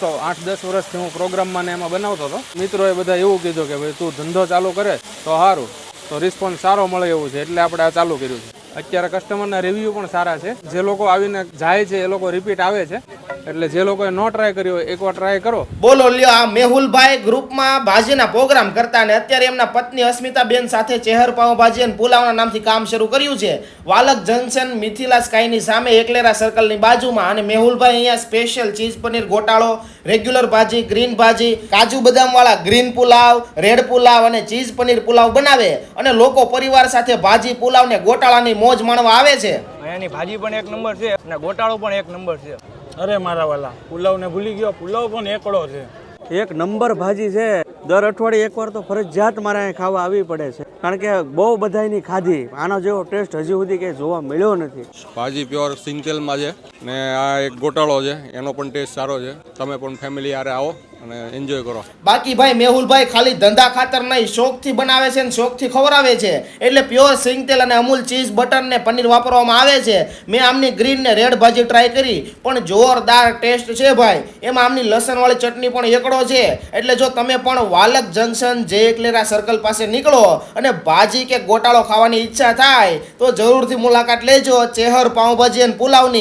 તો આઠ, દસ વર્ષથી હું પ્રોગ્રામમાં ને એમાં બનાવતો હતો. મિત્રોએ બધા એવું કીધું કે ભાઈ, તું ધંધો ચાલુ કરે તો સારું તો રિસ્પોન્સ સારો મળે એવું છે, એટલે આપણે આ ચાલુ કર્યું છે. અત્યારે કસ્ટમરના રિવ્યૂ પણ સારા છે. જે લોકો આવીને જાય છે, એ લોકો રિપીટ આવે છે. એટલે જે લોકોએ નો ટ્રાય કર્યો હોય એકવાર ટ્રાય કરો. બોલો લ્યો આ મેહુલભાઈ ગ્રુપમાં ભાજીના પ્રોગ્રામ કરતા ને અત્યારે એમના પત્ની અસ્મિતાબેન સાથે ચેહર પાઉંભાજી અને પુલાવના નામથી કામ શરૂ કર્યું છે. વાલક જંકશન મિથિલા સ્કાયની સામે એકલેરા સર્કલની બાજુમાં અને મેહુલભાઈ અહીંયા સ્પેશિયલ ચીઝ પનીર ગોટાળો રેગ્યુલર ભાજી ગ્રીન ભાજી કાજુ બદામવાળા ગ્રીન પુલાવ રેડ પુલાવ અને ચીઝ પનીર પુલાવ બનાવે. અને લોકો પરિવાર સાથે ભાજી પુલાવ ને ગોટાળાની મોજ માણવા આવે છે. અહીંયાની ભાજી પણ એક નંબર છે અને ગોટાળો પણ એક નંબર છે. અરે મારા વાલા પુલાવને ભૂલી ગયો પુલાવ પણ એકડો છે. એક નંબર ભાજી છે. દર અઠવાડિયે એકવાર તો ફરજિયાત મારે અહીં ખાવા આવી પડે છે. કારણ કે બહુ બધાની ખાધી આનો જેવો ટેસ્ટ હજી સુધી કંઈ જોવા મળ્યો નથી. ભાજી પ્યોર સિંગતેલમાં છે ને આ એક ગોટાળો છે એનો પણ ટેસ્ટ સારો છે. તમે પણ ફેમિલી આરે આવો. અને એન્જોય કરો. બાકી ભાઈ મેહુલભાઈ ખાલી ધંધા ખાતર નહીં, શોખથી બનાવે છે અને શોખથી ખવડાવે છે. એટલે પ્યોર સિંગ તેલ અને અમૂલ ચીઝ બટર ને પનીર વાપરવામાં આવે છે. મેં આમની ગ્રીન ને રેડ ભાજી ટ્રાય કરી, પણ જોરદાર ટેસ્ટ છે ભાઈ. એમાં આમની લસણવાળી ચટણી પણ એકડો છે. એટલે જો તમે પણ વાલક જંકશન જે એકલેરા સર્કલ પાસે નીકળો અને ભાજી કે ગોટાળો ખાવાની ઈચ્છા થાય, તો જરૂરથી મુલાકાત લેજો. ચેહર, પાઉંભાજી અને પુલાવની.